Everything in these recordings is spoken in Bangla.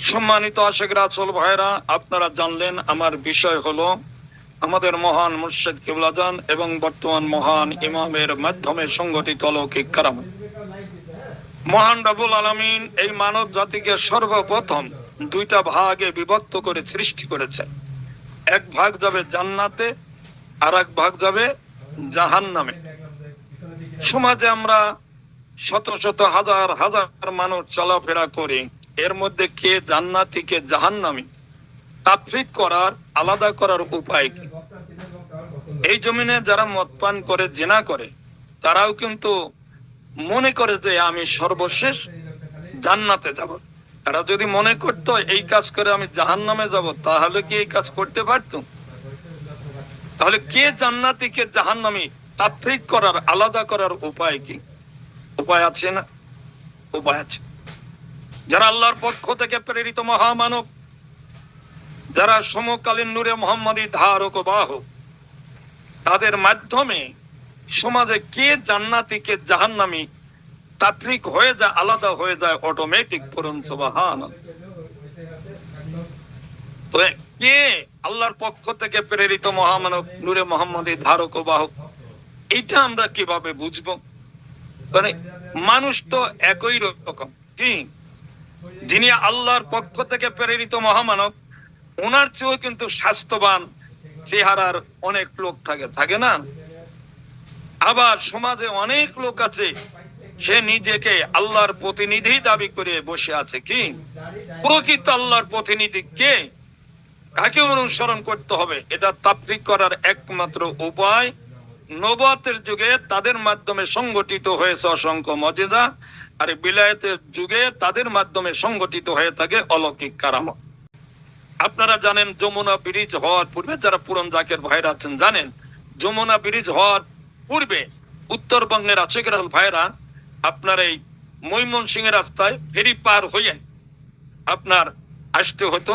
সম্মানিত আশেখ রাসুল ভাইরা আপনারা জানলেন আমার বিষয় হলো আমাদের মহান মুর্শেদ কিবলাজান এবং বর্তমান মহান ইমামের মাধ্যমে সংগঠিত অলৌকিক কারাম মহান রাবুল আলামিন এই মানব জাতিকে সর্বপ্রথম দুইটা ভাগে বিভক্ত করে সৃষ্টি করেছে। এক ভাগ যাবে জান্নাতে আর এক ভাগ যাবে জাহান্নামে। সমাজে আমরা শত শত হাজার হাজার মানুষ চলাফেরা করি। এর মধ্যে কে জান্নাতি, কে জাহান্নামি, তাফরিক করার, আলাদা করার উপায় কি? এই জমিনে যারা মদ পান করে, জেনা করে, তারাও কিন্তু মনে করে যে আমি সর্বশেষ জান্নাতে যাব। তারা যদি মনে করতো, এই কাজ করে আমি জাহান্নামে যাব, তাহলে কি এই কাজ করতে পারতো? তাহলে কে জান্নাতি, কে জাহান জাহান্নামি, তাফরিক করার, আলাদা করার উপায় কি? উপায় আছে না? উপায় আছে। যারা আল্লাহর পক্ষ থেকে প্রেরিত মহামানব, যারা সমকালীন নূরে মোহাম্মদী ধারক বাহক, তাদের মাধ্যমে সমাজে কে জান্নাতি, কে জাহান্নামি তাত্রিক হয়ে যায়, আলাদা হয়ে যায় অটোমেটিক তো কে আল্লাহর পক্ষ থেকে প্রেরিত মহামানব, নূরে মোহাম্মদী ধারক বাহক, এইটা আমরা কীভাবে বুঝব? মানে মানুষ তো একই রকম কি যিনি আল্লাহর পক্ষ থেকে প্রেরিত মহামানব ওনার চেয়েও কিন্তু স্বাস্থ্যবান চেহারার অনেক লোক থাকে থাকে না? আবার সমাজে অনেক লোক আছে, সে নিজেকে আল্লাহর প্রতিনিধি দাবি করে বসে আছে কি? প্রকৃত আল্লাহর প্রতিনিধি কে? কাকে অনুসরণ করতে হবে? এটা তাত্ত্বিক করার একমাত্র উপায়। নবাতের যুগে তাদের মাধ্যমে সংগঠিত হয়েছে অসংখ্য মজেদা আর বিলায়তের যুগে তাদের মাধ্যমে সংগঠিত হয়ে থাকে অলৌকিক কারামত। আপনারা জানেন, যমুনা ব্রিজ হওয়ার পূর্বে, যারা পুরন জাকের ভাইরা আছেন, জানেন, যমুনা ব্রিজ হওয়ার পূর্বে উত্তরবঙ্গের আশেকেরাল ভাইরা আপনার এই মৈমন সিংহের রাস্তায় ফেরি পার হয়ে আপনার আসতে হতো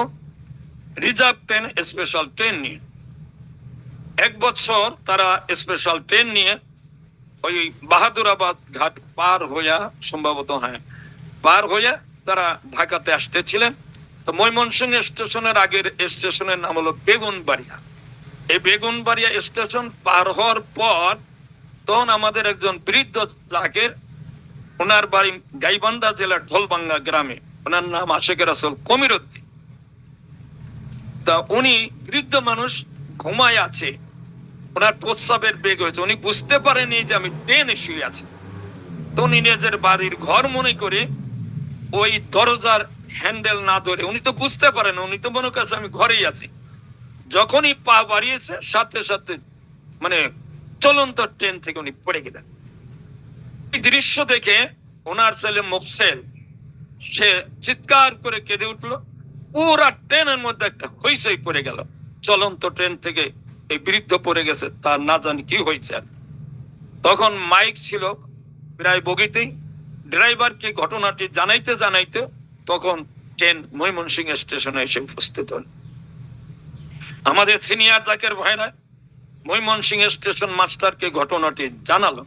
রিজার্ভ ট্রেন, স্পেশাল ট্রেন নিয়ে। এক বছর তারা স্পেশাল ট্রেন নিয়ে ওই বাহাদুরাবাদ ঘাট পার হইয়া সম্ভবত হ্যাঁ পার হইয়া তারা ঢাকাতে আসতেছিলেন। তো ময়মনসিংহ স্টেশনের আগের স্টেশনের নাম হলো বেগুনবাড়িয়া। এই বেগুনবাড়িয়া স্টেশন পার হওয়ার পর তখন আমাদের একজন বৃদ্ধ জাকের, ওনার বাড়ি গাইবান্ধা জেলার ঢোলবাঙ্গা গ্রামে, ওনার নাম আশেকের আসল কমির উদ্দিন তা উনি বৃদ্ধ মানুষ ঘুমায় আছে। ওনার প্রস্রাবের বেগ হয়েছে। উনি বুঝতে পারেনি যে আমি ট্রেনে শুয়ে আছি। তো উনি নিজের বাড়ির ঘর মনে করে ওই দরজার হ্যান্ডেল না ধরে, উনি তো বুঝতে পারেন, উনি তো মনে করছে আমি ঘরেই আছি। যখনই পা বাড়িয়েছে, সাথে সাথে মানে চলন্ত ট্রেন থেকে উনি পড়ে গেলেন। এই দৃশ্য দেখে ওনার ছেলে মোফসেল, সে চিৎকার করে কেঁদে উঠল। পুরা ট্রেনের মধ্যে একটা হইসই পড়ে গেল। চলন্ত ট্রেন থেকে এই বৃদ্ধ পড়ে গেছে, তার না জানি কি হয়েছে তখন মাইক ছিল প্রায় বগিতেই, ড্রাইভারকে ঘটনাটি জানাইতে জানাইতে তখন ট্রেন ময়মনসিংহ স্টেশনে এসে উপস্থিত হন আমাদের সিনিয়র জাকের ভাইরা ময়মনসিংহ স্টেশন মাস্টারকে ঘটনাটি জানালো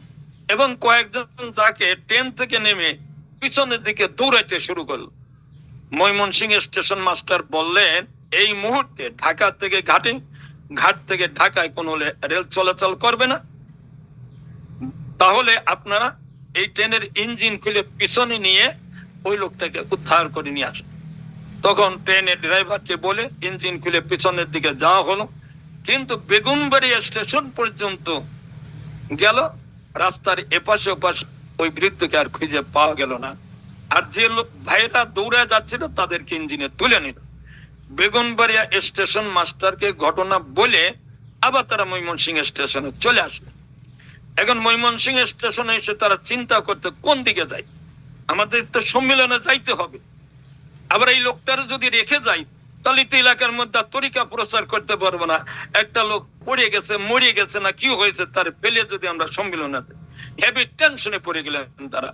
এবং কয়েকজন যাকে ট্রেন থেকে নেমে পিছনের দিকে দৌড়াইতে শুরু করল। ময়মনসিংহ স্টেশন মাস্টার বললেন, এই মুহূর্তে ঢাকা থেকে ঘাটে ঘাট থেকে ঢাকায় কোনো রেল চলাচল করবে না। তাহলে আপনারা এই ট্রেনের ইঞ্জিন খুলে পিছনে নিয়ে ওই লোকটাকে উদ্ধার করে নিয়ে আসেন। তখন ট্রেনের ড্রাইভারকে বলে ইঞ্জিন খুলে পিছনের দিকে যাওয়া হলো। কিন্তু বেগুনবাড়িয়া স্টেশন পর্যন্ত গেল। রাস্তার এপাশে ওপাশে ওই বৃদ্ধকে আর খুঁজে পাওয়া গেল না। আর যে লোক ভাইরা দৌড়ে যাচ্ছিল তাদেরকে ইঞ্জিনে তুলে নিল। বেগুনবাড়িয়া স্টেশন মাস্টারকে ঘটনা বলে আবার তারা ময়মনসিংহ স্টেশনে চলে আসলো। এখন ময়মনসিংহ স্টেশনে এসে তারা চিন্তা করতে কোন দিকে যায়? আমাদের তো সম্মেলনে যাইতে হবে। আবার এই লোকটার যদি রেখে যাই, তাহলে তো এলাকার মধ্যে তরিকা প্রচার করতে পারব না। একটা লোক পড়ে গেছে, মরে গেছে না, কি হয়েছে তার ফেলে যদি আমরা সম্মেলনে হেভি টেনশনে পড়ে গেলেন তারা।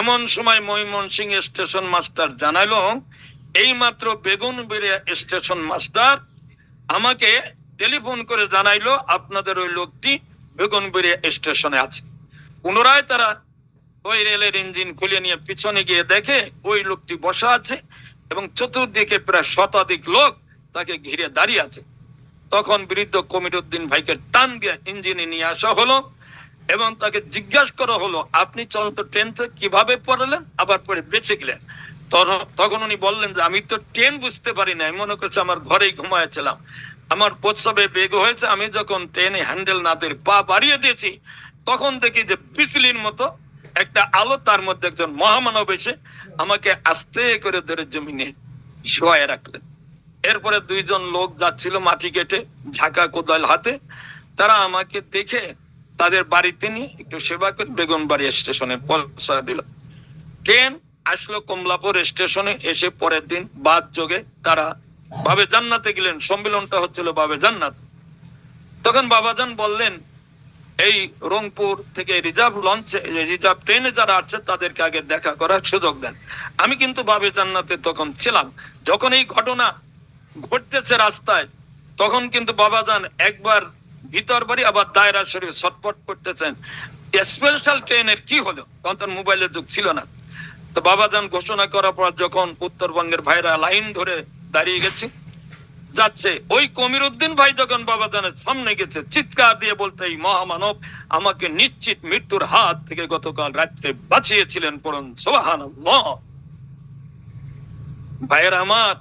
এমন সময় ময়মনসিংহ স্টেশন মাস্টার জানালো এই মাত্র বেগুন স্টেশন মাস্টার আমাকে টেলিফোন করে জানাইলো, আপনাদের ওই লোকটি বেগুন বেগুনবেড়িয়া স্টেশনে আছে। পুনরায় তারা ওই রেলের ইঞ্জিন খুলে নিয়ে পিছনে গিয়ে দেখে ওই লোকটি বসা আছে এবং চতুর্দিকে প্রায় শতাধিক লোক তাকে ঘিরে দাঁড়িয়ে আছে। তখন বৃদ্ধ কমিরুদ্দিন ভাইকে টান দিয়ে ইঞ্জিনে নিয়ে আসা হলো এবং তাকে জিজ্ঞাসা করা হলো, আপনি চলন্ত ট্রেন থেকে কীভাবে পড়লেন? আবার পরে বেঁচে গেলেন? তখন- উনি বললেন যে, আমি তো ট্রেন বুঝতে পারি না মনে করছি আমার ঘরেই ঘুমাইছিলাম। আমার প্রস্রাবে বেগ হয়েছে। আমি যখন ট্রেনে হ্যান্ডেল না ধরে পা বাড়িয়ে দিয়েছি, তখন দেখি যে বিজলির মতো একটা আলো তার মধ্যে একজন মহামানব এসে আমাকে আস্তে করে ধরে জমিনে শোয়ায় রাখলেন। এরপরে দুইজন লোক যাচ্ছিল মাটি কেটে ঝাঁকা কোদাল হাতে। তারা আমাকে দেখে তাদের বাড়িতে নিয়ে একটু সেবা করে বেগুনবাড়ি স্টেশনে পৌঁছা দিল। ট্রেন আসলো কমলাপুর স্টেশনে এসে পরের দিন বাদ যোগে তারা বাবে জান্নাতে গেলেন। সম্মেলনটা হচ্ছিল বাবে জান্নাত। তখন বাবাজান বললেন, এই রংপুর থেকে রিজার্ভ লঞ্চে রিজার্ভ ট্রেনে যারা আছে তাদেরকে আগে দেখা করার সুযোগ দেন। আমি কিন্তু বাবে জান্নাতে তখন ছিলাম। যখন এই ঘটনা ঘটতেছে রাস্তায়, তখন কিন্তু বাবাজান একবার ভিতর বাড়ি আবার দায়রা শরীফ ছটপট করতেছেন। স্পেশাল ট্রেনের কি হলো? তখন মোবাইলের যুগ ছিল না। তো বাবাজান ঘোষণা করার পর যখন উত্তরবঙ্গের ভাইরা লাইন ধরে দাঁড়িয়ে গেছে, যাচ্ছে। ওই কমির উদ্দিন ভাই যখন বাবাজানের সামনে গেছে, চিৎকার দিয়ে বলতে, এই মহামানব আমাকে নিশ্চিত মৃত্যুর হাত থেকে গতকাল রাত্রে বাঁচিয়েছিলেন পরম সোহান ভাইয়ের আমার,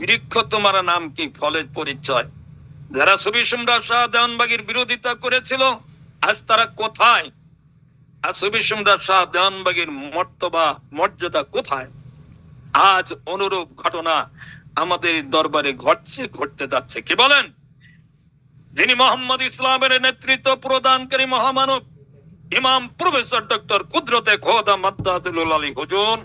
বৃক্ষ তোমার নাম কি? ফলের পরিচয়। যারা ছবি সম্রাট শাহ দেওয়ানবাগির বিরোধিতা করেছিল, আজ তারা কোথায়? আর ছবি সম্রাট শাহ দেওয়ানবাগির মর্তবা মর্যাদা কোথায়? আজ অনুরূপ ঘটনা আমাদের দরবারে ঘটছে, ঘটতে যাচ্ছে। কি বলেন? যিনি মোহাম্মদ ইসলামের নেতৃত্ব প্রদানকারী মহামানব, ইমাম প্রফেসর ডক্টর কুদরতে খোদা মাদ্দাজুল আলী হুজুর